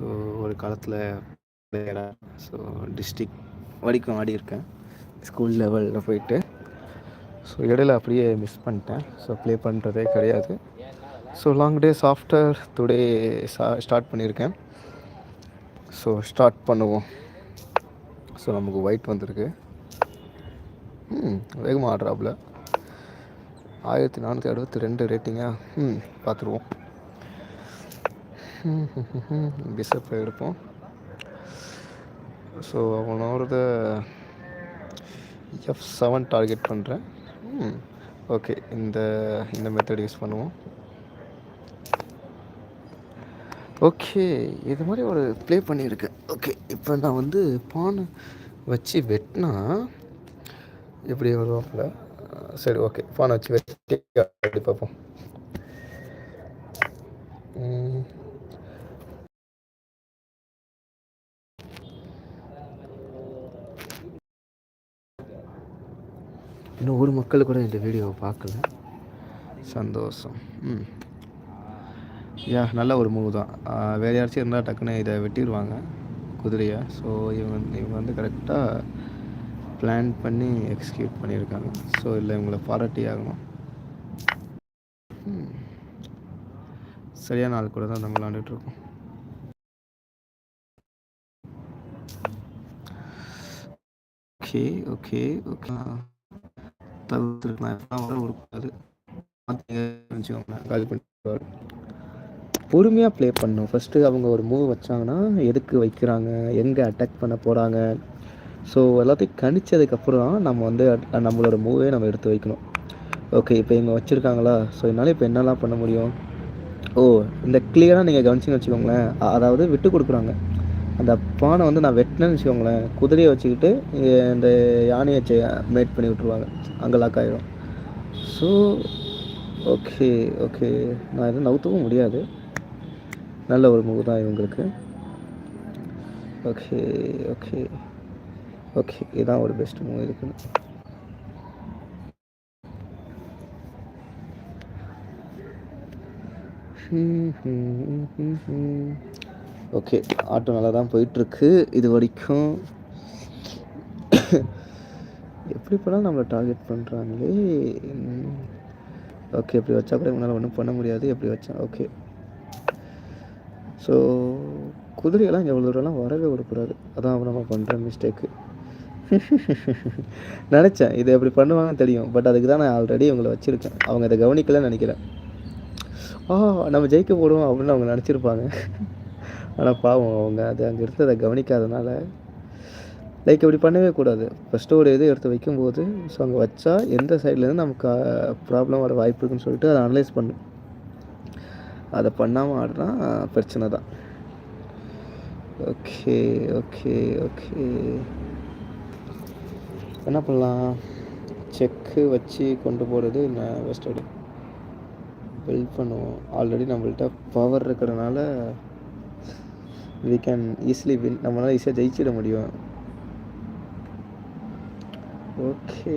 So ஒரு காலத்தில் so district வரைக்கும் ஆடியிருக்கேன் ஸ்கூல் லெவலில் போயிட்டு. ஸோ இடையில அப்படியே மிஸ் பண்ணிட்டேன். ஸோ ப்ளே பண்ணுறதே கிடையாது. So long days after today start பண்ணியிருக்கேன். ஸோ ஸ்டார்ட் பண்ணுவோம். ஸோ நமக்கு ஒயிட் வந்திருக்கு. ம் வேகமாக ஆடுறாப்புல. ஆயிரத்தி நானூற்றி அறுபத்தி ரெண்டு ரேட்டிங்காக ம் பார்த்துருவோம் பிஷப்பை எடுப்போம் ஸோ அவனோட எஃப் செவன் டார்கெட் பண்ணுறேன் ஓகே இந்த இந்த மெத்தட் யூஸ் பண்ணுவோம். ஓகே இது மாதிரி ஒரு ப்ளே பண்ணியிருக்கேன் ஓகே இப்போ நான் வந்து பானை வச்சு வெட்டினா எப்படி வருவாப்பில்? சரி ஓகே பானை வச்சு வெட்டி அப்படி பார்ப்போம். இன்னும் ஒரு மக்கள் கூட இந்த வீடியோவை பார்க்கல. சந்தோஷம். ம். யா நல்ல ஒரு மூவ் தான். வேறு யாராச்சும் இருந்தால் டக்குன்னு இதை வெட்டிடுவாங்க குதிரையை. ஸோ இவங்க இவங்க வந்து கரெக்டாக பிளான் பண்ணி எக்ஸிக்யூட் பண்ணியிருக்காங்க. ஸோ இல்லை இவங்களை பாராட்டி ஆகணும். சரியான ஆள் கூட தான் நம்ம விளாண்டுட்ருக்கோம் ஓகே ஓகே ஓகே. தவிர்த்துருக்கலாம் வர காலி பொறுமையாக ப்ளே பண்ணும் ஃபஸ்ட்டு அவங்க ஒரு மூவ் வச்சாங்கன்னா எதுக்கு வைக்கிறாங்க? எங்கே அட்டாக் பண்ண போகிறாங்க ஸோ எல்லாத்தையும் கணிச்சதுக்கப்புறம் நம்ம வந்து நம்மளோட மூவே நம்ம எடுத்து வைக்கணும். ஓகே இப்போ இவங்க வச்சுருக்காங்களா? ஸோ என்னால் இப்போ என்னெல்லாம் பண்ண முடியும்? ஓ இந்த கிளியராக நீங்கள் கவனிச்சிங்கன்னு வச்சுக்கோங்களேன். அதாவது விட்டு கொடுக்குறாங்க. அந்த பானை வந்து நான் வெட்டினேன்னு வச்சுக்கோங்களேன். குதிரையை வச்சுக்கிட்டு இந்த யானையை மேட் பண்ணி விட்ருவாங்க அங்கே லாக் ஆகிடும் ஸோ ஓகே ஓகே நான் எதுவும் நவுத்தவும் முடியாது. நல்ல ஒரு மூவ் தான் இவங்களுக்கு. ஓகே ஓகே ஓகே இதுதான் ஒரு பெஸ்ட் மூவ் இருக்குன்னு. Hmm, hmm, hmm, okay auto நல்லா தான் போயிட்டுருக்கு. இது வரைக்கும் எப்படி பண்ணாலும் நம்மளை டார்கெட் பண்ணுறாங்களே ஓகே இப்படி வச்சா கூட உங்களால் ஒன்றும் பண்ண முடியாது. எப்படி வச்சா ஓகே ஸோ குதிரையெல்லாம் இங்கே இவ்வளோ தூரம்லாம் வரவே விடக்கூடாது. அதான் நம்ம பண்ணுற மிஸ்டேக்கு நினச்சேன் இதை எப்படி பண்ணுவாங்கன்னு தெரியும். பட் அதுக்கு தான் நான் ஆல்ரெடி இவங்களை வச்சுருக்கேன். அவங்க இதை கவனிக்கலன்னு நினைக்கிறேன். ஆ நம்ம ஜெயிக்க போடுவோம் அப்படின்னு அவங்க நினச்சிருப்பாங்க. ஆனால் பாவம் அவங்க அது அங்கே இருந்து அதை கவனிக்காதனால லைக் இப்படி பண்ணவே கூடாது. ஃபஸ்ட்டு ஒரு இது எடுத்து வைக்கும்போது ஸோ அங்கே வச்சா எந்த சைட்லேருந்து நமக்கு ப்ராப்ளம் வர வாய்ப்பு இருக்குன்னு சொல்லிட்டு அதை அனலைஸ் பண்ணும் அதை பண்ணாமல் ஆடுனா பிரச்சனை தான். ஓகே ஓகே ஓகே என்ன பண்ணலாம்? செக்கு வச்சு கொண்டு போகிறது நான் பெஸ்ட் ஐடியா பில்ட் பண்ணுவோம். ஆல்ரெடி நம்மள்கிட்ட பவர் இருக்கிறனால வி கேன் ஈஸிலி வின் நம்மளால் ஈஸியாக ஜெயிச்சிட முடியும். ஓகே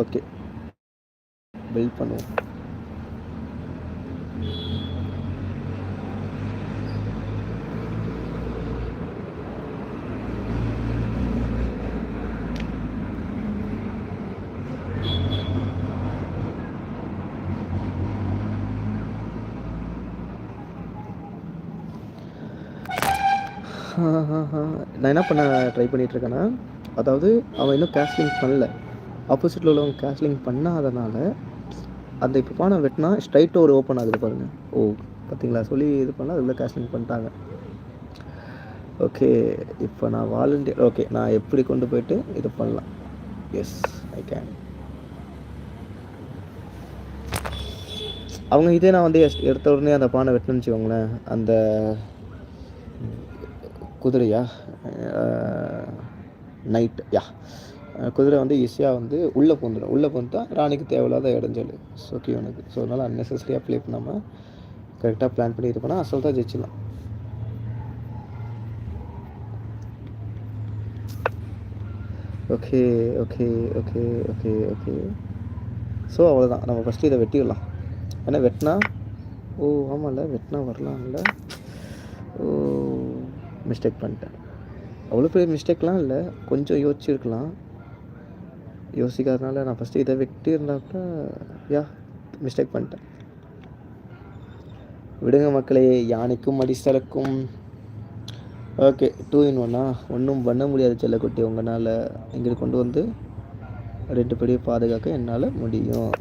ஓகே பில்ட் பண்ணுவோம். நான் என்ன பண்ண ட்ரை பண்ணிகிட்ருக்கேன்னா அதாவது அவன் இன்னும் கேஷ்லிங் பண்ணல. ஆப்போசிட்டில் உள்ளவங்க கேஷ்லிங் பண்ணாதனால அந்த இப்போ பானை வெட்டினா ஸ்ட்ரைட்டாக ஒரு ஓப்பன் ஆகுது பாருங்கள் ஓ பார்த்தீங்களா சொல்லி இது பண்ணால் அதுக்குள்ளே கேஷ்லிங் பண்ணிட்டாங்க. ஓகே இப்போ நான் வாலண்டியர் ஓகே நான் எப்படி கொண்டு போயிட்டு இது பண்ணலாம்? எஸ் ஐ கேன் அவங்க இதே நான் வந்து எஸ்- எடுத்த உடனே அந்த பானை வெட்டணும்னு வச்சுக்கோங்களேன் அந்த குதிரையா? நைட் யா. குதிரை வந்து ஈஸியாக வந்து உள்ளே பூந்துடும் உள்ளே பூந்துட்டா ராணிக்கு தேவையில்லாத இடைஞ்சல். ஸோ கியூனுக்கு ஸோ அதனால் அன்னெசரியாக ப்ளே பண்ணாமல் கரெக்டாக பிளான் பண்ணி இது பண்ணால் தான் ஜெயிச்சிடலாம். Okay okay okay okay okay so அவ்வளோதான் நம்ம ஃபஸ்ட்டு இதை வெட்டிடலாம். ஏன்னா வெட்டினா? ஓ ஆமாம்ல வெட்டினா வரலாம்ல. மிஸ்டேக் பண்ணிட்டேன். அவ்வளோ பெரிய மிஸ்டேக்லாம் இல்லை கொஞ்சம் யோசிச்சிருக்கலாம். யோசிக்காதனால நான் ஃபஸ்ட்டு இதை விட்டு இருந்தாக்க யா மிஸ்டேக் பண்ணிட்டேன். விடுங்க மக்களே யானைக்கும் அடிசலுக்கும். ஓகே டூ இன் ஒன்னா ஒன்றும் பண்ண முடியாது செல்லக்குட்டி. உங்களால் இங்கே கொண்டு வந்து ரெண்டு படியை பாதுகாக்க என்னால் முடியும்.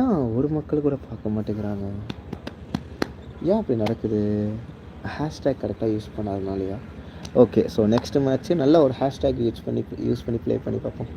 ஏன் ஒரு மக்கள் கூட பார்க்க மாட்டேங்கிறாங்க? ஏன் அப்படி நடக்குது? ஹேஷ்டேக் கரெக்டாக யூஸ் பண்ணாதனாலயா? ஓகே ஸோ நெக்ஸ்ட் மேட்ச்சு நல்ல ஒரு ஹேஷ்டேக் யூஸ் பண்ணி யூஸ் பண்ணி ப்ளே பண்ணி பார்ப்போம்.